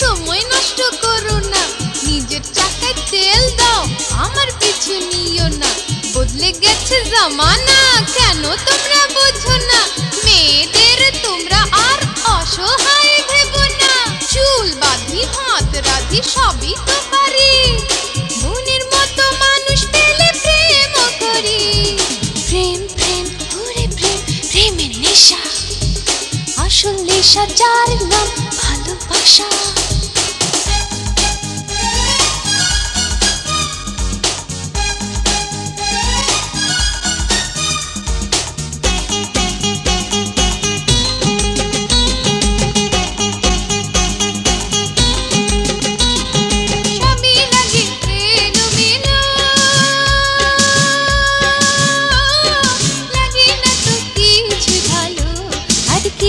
সময় নষ্ট করো না। নিজের তেল দাও, আমার পিছু নিও না। বদলে গেছে জামানা, কেন তোমরা বোঝো না? নেশা আসল নেশা যার নাম ভালোবাসা।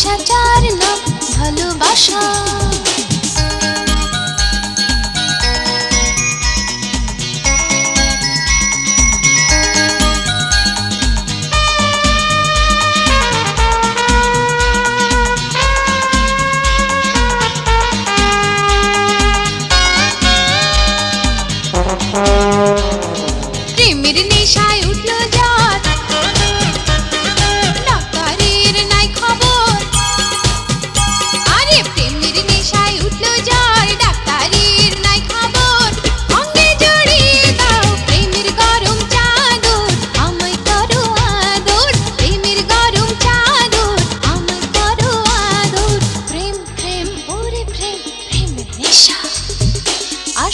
আসল যার নাম ভালোবাসা। প্রেমের নেশায় উঠল জাত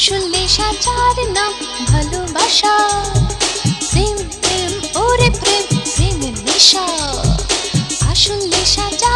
আসল নেশা নাম ভালোবাসা। প্রেম প্রেম ওরে প্রেম প্রেমের নেশা। আসল নাম